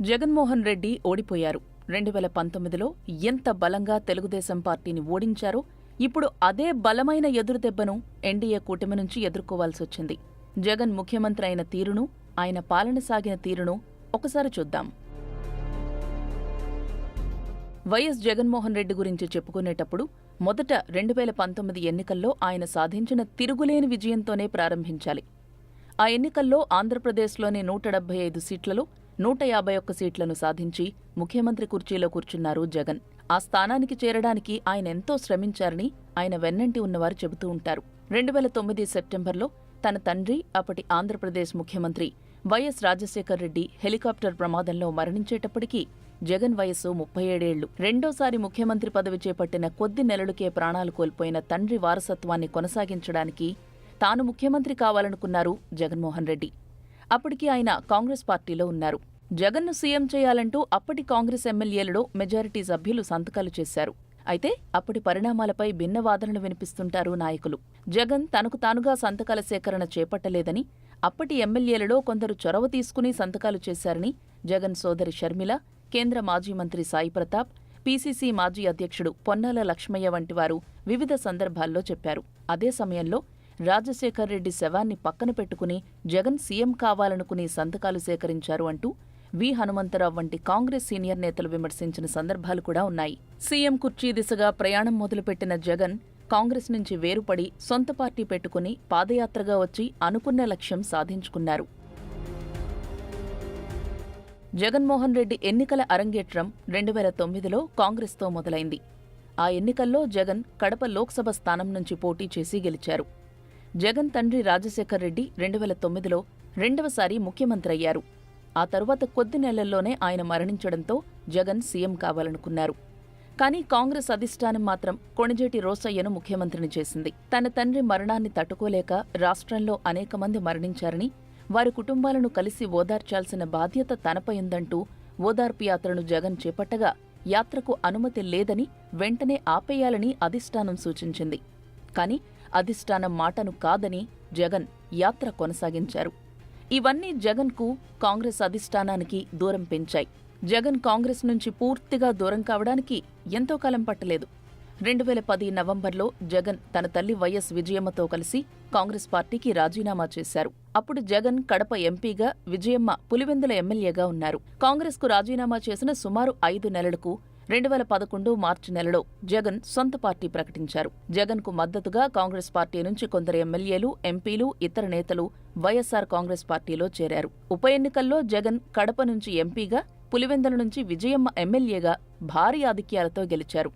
జగన్మోహన్ రెడ్డి ఓడిపోయారు. రెండు వేల పంతొమ్మిదిలో ఎంత బలంగా తెలుగుదేశం పార్టీని ఓడించారో ఇప్పుడు అదే బలమైన ఎదురుదెబ్బను ఎన్డీఏ కూటమి నుంచి ఎదుర్కోవాల్సొచ్చింది జగన్ ముఖ్యమంత్రి అయిన తీరును ఆయన పాలన సాగిన తీరును ఒకసారి చూద్దాం. వైఎస్ జగన్మోహన్ రెడ్డి గురించి చెప్పుకునేటప్పుడు మొదట రెండు వేల పంతొమ్మిది ఎన్నికల్లో ఆయన సాధించిన తిరుగులేని విజయంతోనే ప్రారంభించాలి. ఆ ఎన్నికల్లో ఆంధ్రప్రదేశ్లోని నూట డెబ్బై ఐదు సీట్లలో నూట యాభై ఒక్క సీట్లను సాధించి ముఖ్యమంత్రి కుర్చీలో కూర్చున్నారు జగన్. ఆ స్థానానికి చేరడానికి ఆయన ఎంతో శ్రమించారని ఆయన వెన్నంటి ఉన్నవారు చెబుతూ ఉంటారు. రెండు వేల తొమ్మిది సెప్టెంబర్లో తన తండ్రి అప్పటి ఆంధ్రప్రదేశ్ ముఖ్యమంత్రి వైఎస్ రాజశేఖర్ రెడ్డి హెలికాప్టర్ ప్రమాదంలో మరణించేటప్పటికీ జగన్ వయస్సు ముప్పై ఏడేళ్ళు రెండోసారి ముఖ్యమంత్రి పదవి చేపట్టిన కొద్ది నెలలకే ప్రాణాలు కోల్పోయిన తండ్రి వారసత్వాన్ని కొనసాగించడానికి తాను ముఖ్యమంత్రి కావాలనుకున్నారు జగన్మోహన్ రెడ్డి. అప్పటికి ఆయన కాంగ్రెస్ పార్టీలో ఉన్నారు. జగన్ను సీఎం చేయాలంటూ అప్పటి కాంగ్రెస్ ఎమ్మెల్యేలలో మెజారిటీ సభ్యులు సంతకాలు చేశారు. అయితే అప్పటి పరిణామాలపై భిన్న వాదనలు వినిపిస్తుంటారు నాయకులు. జగన్ తనకు తానుగా సంతకాల సేకరణ చేపట్టలేదని అప్పటి ఎమ్మెల్యేలలో కొందరు చొరవ తీసుకుని సంతకాలు చేశారని జగన్ సోదరి షర్మిల కేంద్ర మాజీ మంత్రి సాయి ప్రతాప్ పీసీసీ మాజీ అధ్యక్షుడు పొన్నాల లక్ష్మయ్య వంటివారు వివిధ సందర్భాల్లో చెప్పారు. అదే సమయంలో రాజశేఖర్ రెడ్డి శవాన్ని పక్కన పెట్టుకుని జగన్ సీఎం కావాలనుకుని సంతకాలు సేకరించారు అంటూ వి. హనుమంతరావు వంటి కాంగ్రెస్ సీనియర్ నేతలు విమర్శించిన సందర్భాలు కూడా ఉన్నాయి. సీఎం కుర్చీ దిశగా ప్రయాణం మొదలుపెట్టిన జగన్ కాంగ్రెస్ నుంచి వేరుపడి సొంత పార్టీ పెట్టుకుని పాదయాత్రగా వచ్చి అనుకున్న లక్ష్యం సాధించుకున్నారు. జగన్మోహన్ రెడ్డి ఎన్నికల అరంగేట్రం రెండు వేల తొమ్మిదిలో కాంగ్రెస్తో మొదలైంది. ఆ ఎన్నికల్లో జగన్ కడప లోక్సభ స్థానం నుంచి పోటీ చేసి గెలిచారు. జగన్ తండ్రి రాజశేఖర్ రెడ్డి రెండు వేల తొమ్మిదిలో రెండవసారి ముఖ్యమంత్రి అయ్యారు. ఆ తరువాత కొద్ది నెలల్లోనే ఆయన మరణించడంతో జగన్ సీఎం కావాలనుకున్నారు. కానీ కాంగ్రెస్ అధిష్టానం మాత్రం కొణిజేటి రోసయ్యను ముఖ్యమంత్రిని చేసింది. తన తండ్రి మరణాన్ని తట్టుకోలేక రాష్ట్రంలో అనేక మంది మరణించారని వారి కుటుంబాలను కలిసి ఓదార్చాల్సిన బాధ్యత తనపై ఉందంటూ ఓదార్పు యాత్రను జగన్ చేపట్టగా యాత్రకు అనుమతి లేదని వెంటనే ఆపేయాలని అధిష్టానం సూచించింది. కానీ అధిష్టానం మాటను కాదని జగన్ యాత్ర కొనసాగించారు. ఇవన్నీ జగన్కు కాంగ్రెస్ అధిష్టానానికి దూరం పెంచాయి. జగన్ కాంగ్రెస్ నుంచి పూర్తిగా దూరం కావడానికి ఎంతో కాలం పట్టలేదు. రెండు వేల పది నవంబర్లో జగన్ తన తల్లి వైఎస్ విజయమ్మతో కలిసి కాంగ్రెస్ పార్టీకి రాజీనామా చేశారు. అప్పుడు జగన్ కడప ఎంపీగా విజయమ్మ పులివెందుల ఎమ్మెల్యేగా ఉన్నారు. కాంగ్రెస్కు రాజీనామా చేసిన సుమారు ఐదు నెలలకు రెండు వేల పదకొండు మార్చి నెలలో జగన్ సొంత పార్టీ ప్రకటించారు. జగన్కు మద్దతుగా కాంగ్రెస్ పార్టీ నుంచి కొందరు ఎమ్మెల్యేలు ఎంపీలు ఇతర నేతలు వైఎస్సార్ కాంగ్రెస్ పార్టీలో చేరారు. ఉప ఎన్నికల్లో జగన్ కడప నుంచి ఎంపీగా పులివెందుల నుంచి విజయమ్మ ఎమ్మెల్యేగా భారీ ఆధిక్యాలతో గెలిచారు.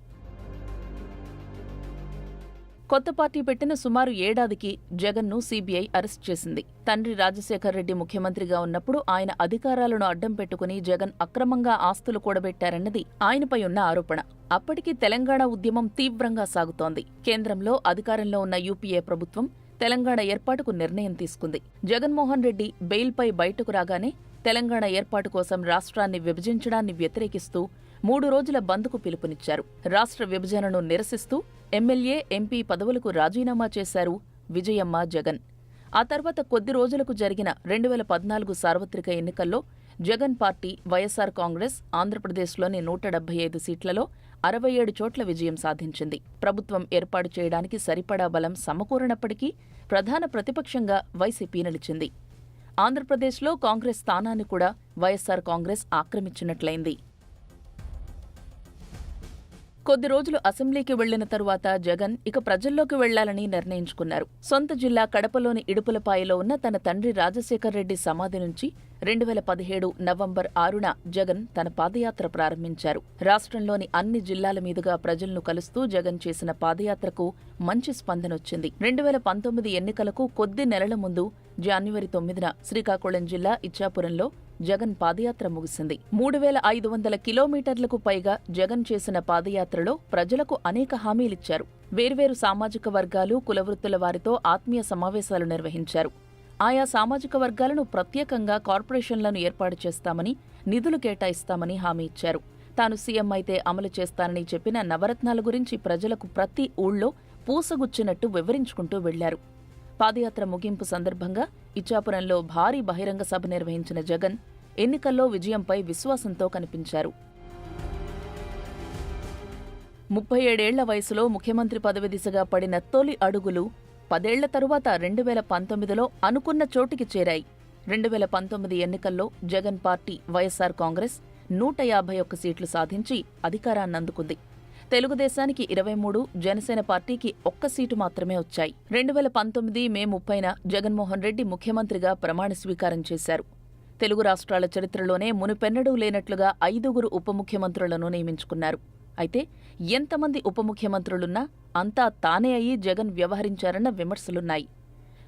కొత్త పార్టీ పెట్టిన సుమారు ఏడాదికి జగన్ను సీబీఐ అరెస్ట్ చేసింది. తండ్రి రాజశేఖర్ రెడ్డి ముఖ్యమంత్రిగా ఉన్నప్పుడు ఆయన అధికారాలను అడ్డం పెట్టుకుని జగన్ అక్రమంగా ఆస్తులు కూడబెట్టారన్నది ఆయనపై ఉన్న ఆరోపణ. అప్పటికి తెలంగాణ ఉద్యమం తీవ్రంగా సాగుతోంది. కేంద్రంలో అధికారంలో ఉన్న యూపీఏ ప్రభుత్వం తెలంగాణ ఏర్పాటుకు నిర్ణయం తీసుకుంది. జగన్మోహన్ రెడ్డి బెయిల్పై బయటకు రాగానే తెలంగాణ ఏర్పాటు కోసం రాష్ట్రాన్ని విభజించడాన్ని వ్యతిరేకిస్తూ మూడు రోజుల బంద్కు పిలుపునిచ్చారు. రాష్ట్ర విభజనను నిరసిస్తూ ఎమ్మెల్యే ఎంపీ పదవులకు రాజీనామా చేశారు విజయమ్మ జగన్. ఆ తర్వాత కొద్ది రోజులకు జరిగిన రెండు వేల పద్నాలుగు సార్వత్రిక ఎన్నికల్లో జగన్ పార్టీ వైఎస్సార్ కాంగ్రెస్ ఆంధ్రప్రదేశ్లోని నూట డెబ్బై ఐదు సీట్లలో అరవై ఏడు చోట్ల విజయం సాధించింది. ప్రభుత్వం ఏర్పాటు చేయడానికి సరిపడా బలం సమకూరినప్పటికీ ప్రధాన ప్రతిపక్షంగా వైసీపీ నిలిచింది. ఆంధ్రప్రదేశ్లో కాంగ్రెస్ స్థానాన్ని కూడా వైఎస్సార్ కాంగ్రెస్ ఆక్రమించినట్లయింది. కొద్ది రోజులు అసెంబ్లీకి వెళ్ళిన తరువాత జగన్ ఇక ప్రజల్లోకి వెళ్ళాలని నిర్ణయించుకున్నారు. సొంత జిల్లా కడపలోని ఇడుపులపాయలో ఉన్న తన తండ్రి రాజశేఖర్ రెడ్డి సమాధి నుంచి రెండు వేల పదిహేడు నవంబర్ ఆరున జగన్ తన పాదయాత్ర ప్రారంభించారు. రాష్ట్రంలోని అన్ని జిల్లాల మీదుగా ప్రజలను కలుస్తూ జగన్ చేసిన పాదయాత్రకు మంచి స్పందనొచ్చింది. రెండు వేల పంతొమ్మిది ఎన్నికలకు కొద్ది నెలల ముందు జనవరి తొమ్మిదిన శ్రీకాకుళం జిల్లా ఇచ్చాపురంలో జగన్ పాదయాత్ర ముగిసింది. మూడు వేల ఐదు వందల కిలోమీటర్లకు పైగా జగన్ చేసిన పాదయాత్రలో ప్రజలకు అనేక హామీలిచ్చారు. వేర్వేరు సామాజిక వర్గాలు కులవృత్తుల వారితో ఆత్మీయ సమావేశాలు నిర్వహించారు. ఆయా సామాజిక వర్గాలను ప్రత్యేకంగా కార్పొరేషన్లను ఏర్పాటు చేస్తామని నిధులు కేటాయిస్తామని హామీ ఇచ్చారు. తాను సీఎం అయితే అమలు చేస్తానని చెప్పిన నవరత్నాల గురించి ప్రజలకు ప్రతి ఊళ్ళో పూసగుచ్చినట్టు వివరించుకుంటూ వెళ్ళారు. పాదయాత్ర ముగింపు సందర్భంగా ఇచ్చాపురంలో భారీ బహిరంగ సభ నిర్వహించిన జగన్ ఎన్నికల్లో విజయంపై విశ్వాసంతో కనిపించారు. ముప్పై ఏడేళ్ళ వయసులో ముఖ్యమంత్రి పదవి దిశగా పడిన తొలి అడుగులు పదేళ్ళ తరువాత రెండు వేల పంతొమ్మిదిలో అనుకున్న చోటికి చేరాయి. రెండు వేల పంతొమ్మిది ఎన్నికల్లో జగన్ పార్టీ వైఎస్సార్ కాంగ్రెస్ నూట యాభై ఒక్క సీట్లు సాధించి అధికారాన్నందుకుంది. తెలుగుదేశానికి ఇరవై మూడు జనసేన పార్టీకి ఒక్క సీటు మాత్రమే వచ్చాయి. రెండు వేల పంతొమ్మిది మే ముప్పైన జగన్మోహన్ రెడ్డి ముఖ్యమంత్రిగా ప్రమాణ స్వీకారం చేశారు. తెలుగు రాష్ట్రాల చరిత్రలోనే మునుపెన్నడూ లేనట్లుగా ఐదుగురు ఉప ముఖ్యమంత్రులను నియమించుకున్నారు. అయితే ఎంతమంది ఉప ముఖ్యమంత్రులున్నా అంతా తానే అయి జగన్ వ్యవహరించారన్న విమర్శలున్నాయి.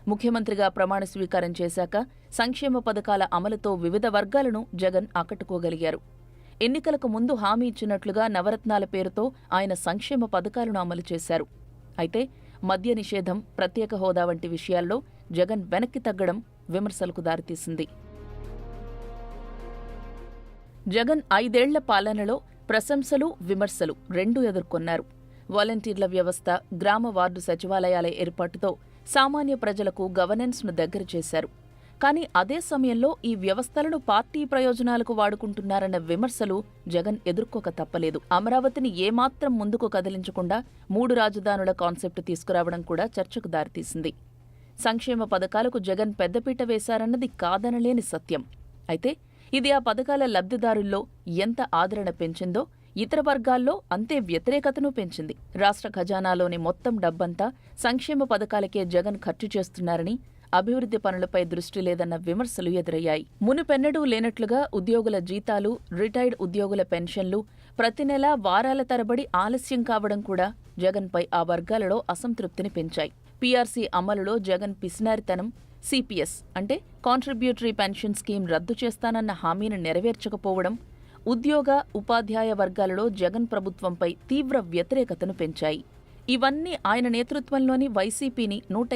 ముఖ్యమంత్రిగా ప్రమాణ స్వీకారం చేశాక సంక్షేమ పథకాల అమలుతో వివిధ వర్గాలను జగన్ ఆకట్టుకోగలిగారు. ఎన్నికలకు ముందు హామీ ఇచ్చినట్లుగా నవరత్నాల పేరుతో ఆయన సంక్షేమ పథకాలను అమలు చేశారు. అయితే మద్య నిషేధం ప్రత్యేక హోదా వంటి విషయాల్లో జగన్ వెనక్కి తగ్గడం విమర్శలకు దారితీసింది. జగన్ ఐదేళ్ళ పాలనలో ప్రశంసలు విమర్శలు రెండూ ఎదుర్కొన్నారు. వాలంటీర్ల వ్యవస్థ గ్రామ వార్డు సచివాలయాల ఏర్పాటుతో సామాన్య ప్రజలకు గవర్నెన్స్ను దగ్గర చేశారు. కానీ అదే సమయంలో ఈ వ్యవస్థలను పార్టీ ప్రయోజనాలకు వాడుకుంటున్నారన్న విమర్శలు జగన్ ఎదుర్కోక తప్పలేదు. అమరావతిని ఏమాత్రం ముందుకు కదిలించకుండా మూడు రాజధానుల కాన్సెప్ట్ తీసుకురావడం కూడా చర్చకు దారితీసింది. సంక్షేమ పథకాలకు జగన్ పెద్దపీట వేశారన్నది కాదనలేని సత్యం. అయితే ఇది ఆ పథకాల లబ్ధిదారుల్లో ఎంత ఆదరణ పెంచిందో ఇతర వర్గాల్లో అంతే వ్యతిరేకతను పెంచింది. రాష్ట్ర ఖజానాలోని మొత్తం డబ్బంతా సంక్షేమ పథకాలకే జగన్ ఖర్చు చేస్తున్నారని అభివృద్ధి పనులపై దృష్టి లేదన్న విమర్శలు ఎదురయ్యాయి. మునుపెన్నడూ లేనట్లుగా ఉద్యోగుల జీతాలు రిటైర్డ్ ఉద్యోగుల పెన్షన్లు ప్రతి నెలా వారాల తరబడి ఆలస్యం కావడం కూడా జగన్పై ఆ వర్గాలలో అసంతృప్తిని పెంచాయి. పీఆర్సీ అమలులో జగన్ పిసినారితనం సిపిఎస్ అంటే కాంట్రిబ్యూటరీ పెన్షన్ స్కీమ్ రద్దు చేస్తానన్న హామీని నెరవేర్చకపోవడం ఉద్యోగ ఉపాధ్యాయ వర్గాలలో జగన్ ప్రభుత్వంపై తీవ్ర వ్యతిరేకతను పెంచాయి. ఇవన్నీ ఆయన నేతృత్వంలోని వైసీపీని నూట